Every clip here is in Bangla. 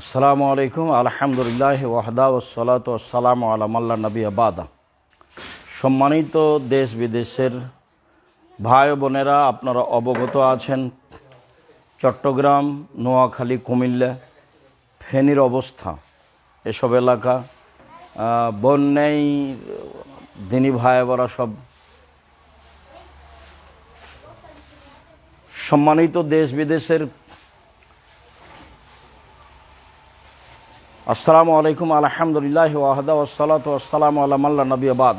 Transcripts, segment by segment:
আসসালামু আলাইকুম, আলহামদুলিল্লাহ, ওয়াহদা ওসলাত আসসালাম আলামাল্লা নবী আবাদা সম্মানিত দেশ বিদেশের ভাই বোনেরা, আপনারা অবগত আছেন, চট্টগ্রাম, নোয়াখালী, কুমিল্লা, ফেনীর অবস্থা, এসব এলাকা বন্যাই দিনী ভাই বোরা সব সম্মানিত দেশ বিদেশের আসসালামু আলাইকুম, আলহামদুলিল্লাহ ওয়াহদা ওসালাত আসসালাম আল্লাহ নবী আবাদ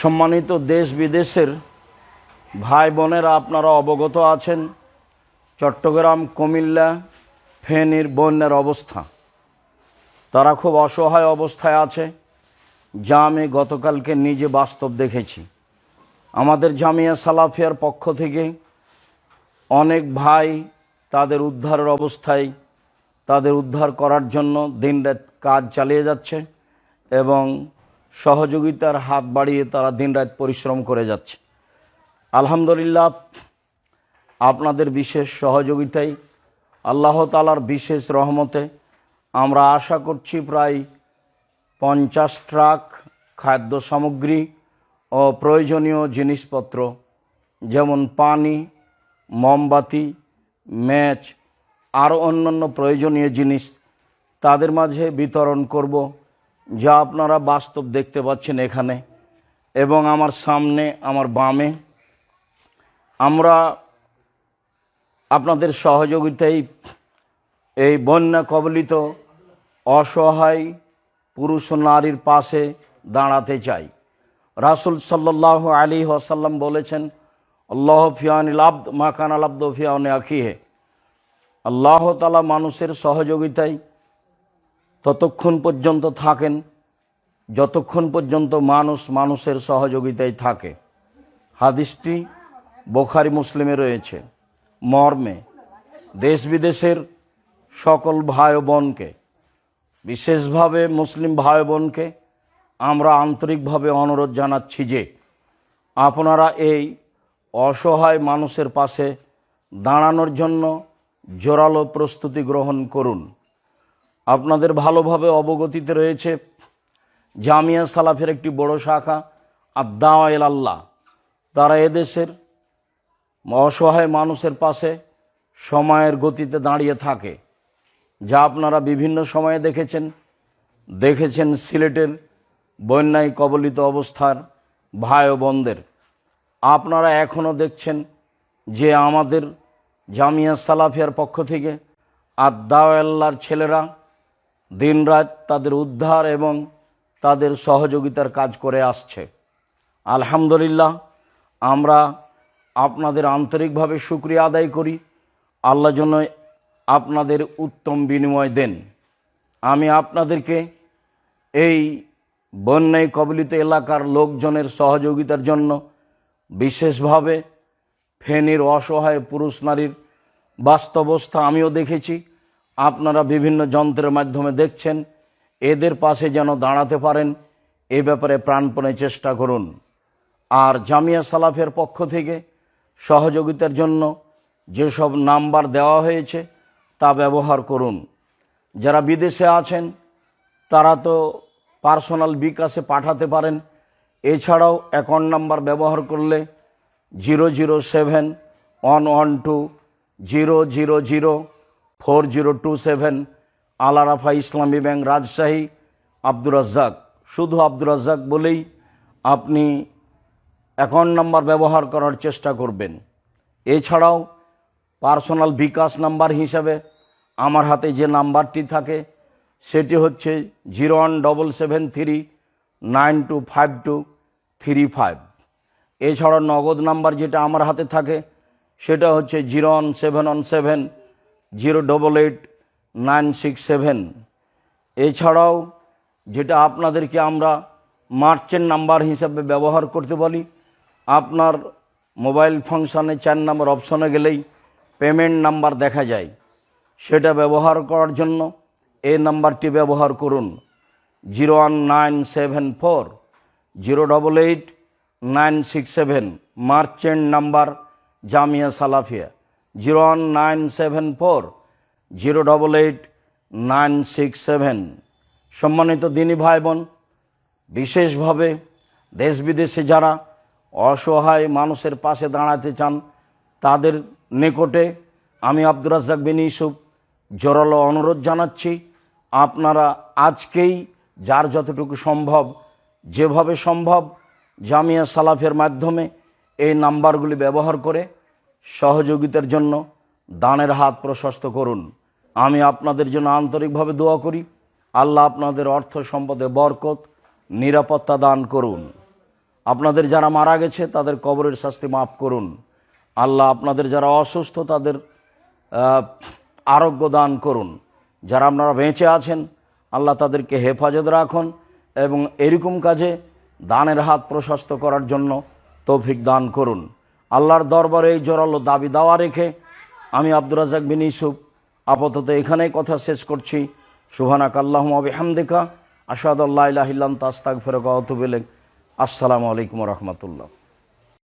সম্মানিত দেশ বিদেশের ভাই বোনেরা, আপনারা অবগত আছেন চট্টগ্রাম, কুমিল্লা, ফেনীর বন্যার অবস্থা। তারা খুব অসহায় অবস্থায় আছে। যা আমি গতকালকে নিজে বাস্তব দেখেছি। আমাদের জামিয়া সালাফিয়ার পক্ষ থেকে অনেক ভাই তাদের উদ্ধারের অবস্থায় তাদের উদ্ধার করার জন্য দিনরাত কাজ চালিয়ে যাচ্ছে এবং সহযোগিতার হাত বাড়িয়ে তারা দিনরাত পরিশ্রম করে যাচ্ছে। আলহামদুলিল্লাহ, আপনাদের বিশেষ সহযোগিতায় আল্লাহ তালার বিশেষ রহমতে আমরা আশা করছি প্রায় পঞ্চাশ ট্রাক, খাদ্য সামগ্রী ও প্রয়োজনীয় জিনিসপত্র যেমন পানি, মোমবাতি, ম্যাচ আরও অন্যান্য প্রয়োজনীয় জিনিস তাদের মাঝে বিতরণ করব, যা আপনারা বাস্তব দেখতে পাচ্ছেন এখানে এবং আমার সামনে, আমার বামে। আমরা আপনাদের সহযোগিতায় এই বন্যা কবলিত, অসহায় পুরুষ ও নারীর পাশে দাঁড়াতে চাই। রাসুল সাল্লাহ আলী ওয়াসাল্লাম বলেছেন, আল্লাহ ফিয়ানিল আব্দ মাকান আলাব্দ ফিয়ান আখিহে। আল্লাহ তালা মানুষের সহযোগিতায় ততক্ষণ পর্যন্ত থাকেন, যতক্ষণ পর্যন্ত মানুষ মানুষের সহযোগিতায় থাকে। হাদিসটি বোখারি মুসলিমে রয়েছে, মর্মে। দেশ বিদেশের সকল ভাই বোনকে বিশেষভাবে মুসলিম ভাই বোনকে আমরা আন্তরিকভাবে অনুরোধ জানাচ্ছি যে আপনারা এই অসহায় মানুষের পাশে দাঁড়ানোর জন্য জোরালো প্রস্তুতি গ্রহণ করুন। আপনাদের ভালোভাবে অবগতিতে রয়েছে জামিয়া সালাফের একটি বড় শাখা আদাওয়াল আল্লাহ তারা এদেশের অসহায় মানুষের পাশে সময়ের গতিতে দাঁড়িয়ে থাকে। যা আপনারা বিভিন্ন সময়ে দেখেছেন। দেখেছেন সিলেটের বন্যায় কবলিত অবস্থার ভাই বোনদের। আপনারা এখনও দেখছেন যে আমাদের জামিয়া সালাফিয়ার পক্ষ থেকে আদাওয়াল্লার ছেলেরা দিনরাত তাদের উদ্ধার এবং তাদের সহযোগিতার কাজ করে আসছে। আলহামদুলিল্লাহ, আমরা আপনাদের আন্তরিকভাবে সুক্রিয়া আদায় করি। আল্লাহ জন্য আপনাদের উত্তম বিনিময় দেন। আমি আপনাদেরকে এই বন্যায় কবলিত এলাকার লোকজনের সহযোগিতার জন্য বিশেষভাবে ফেনীর অসহায় পুরুষ নারীর বাস্তবস্থা আমিও দেখেছি। আপনারা বিভিন্ন যন্ত্রের মাধ্যমে দেখছেন। এদের পাশে যেন দাঁড়াতে পারেন, এ ব্যাপারে প্রাণপণে চেষ্টা করুন। আর জামিয়া সালাফের পক্ষ থেকে সহযোগিতার জন্য যেসব নাম্বার দেওয়া হয়েছে, তা ব্যবহার করুন। যারা বিদেশে আছেন, তারা তো পার্সোনাল বিকাশে পাঠাতে পারেন। এছাড়াও অ্যাকাউন্ট নাম্বার ব্যবহার করলে zero zero seven one one two zero zero zero four zero two seven Al-Arafah Islami bank Rajshahi Abdur Razzak শুধু আব্দুর রাজ্জাক বলেই আপনি অ্যাকাউন্ট নাম্বার ব্যবহার করার চেষ্টা করবেন। এছাড়াও পার্সোনাল বিকাশ নাম্বার হিসাবে আমার হাতে যে নাম্বারটি থাকে, সেটি হচ্ছে zero one double seven three nine two five two three five এছাড়া নগদ নাম্বার যেটা আমার হাতে থাকে, সেটা হচ্ছে zero one seven one seven, zero double eight nine six seven. এছাড়াও যেটা আপনাদেরকে আমরা মার্চেন্ট নাম্বার হিসাবে ব্যবহার করতে বলি, আপনার মোবাইল ফাংশনে চার নম্বর অপশনে গেলেই পেমেন্ট নাম্বার দেখা যায়। সেটা ব্যবহার করার জন্য এই নাম্বারটি ব্যবহার করুন, zero one nine seven four, zero double eight nine six seven, merchant number, Jamia Salafia, zero one nine seven four, zero double eight nine six seven. সম্মানিত দিনী ভাই বোন বিশেষভাবে দেশ বিদেশে যারা অসহায় মানুষের পাশে দাঁড়াতে চান, তাদের নিকটে আমি আব্দুর রাজ্জাক বিন ইউসুফ জোরালো অনুরোধ জানাচ্ছি, আপনারা আজকেই যার যতটুকু সম্ভব, যেভাবে সম্ভব জামিয়া সালাফের মাধ্যমে এই নাম্বারগুলি ব্যবহার করে সহযোগিতার জন্য দানের হাত প্রশস্ত করুন। আমি আপনাদের জন্য আন্তরিকভাবে দোয়া করি। আল্লাহ আপনাদের অর্থ সম্পদে বরকত, নিরাপত্তা দান করুন। আপনাদের যারা মারা গেছে, তাদের কবরের শাস্তি মাফ করুন। আল্লাহ আপনাদের যারা অসুস্থ, তাদের আরোগ্য দান করুন। যারা আপনারা বেঁচে আছেন, আল্লাহ তাদেরকে হেফাজত রাখুন এবং এরকম কাজে দানের হাত প্রশস্ত করার জন্য তৌফিক দান করুন। আল্লাহর দরবারে এই জোরালো দাবি দাওয়া রেখে আমি আব্দুর রাজাক বিন ইসুফ আপাতত এখানেই কথা শেষ করছি। সুহানাক আল্লাহ আসাদ আল্লাহ ইলাহিল্লাম তাস্তাক ফেরক অতুবিলেন আসসালামু আলাইকুম রহমতুল্লাহ।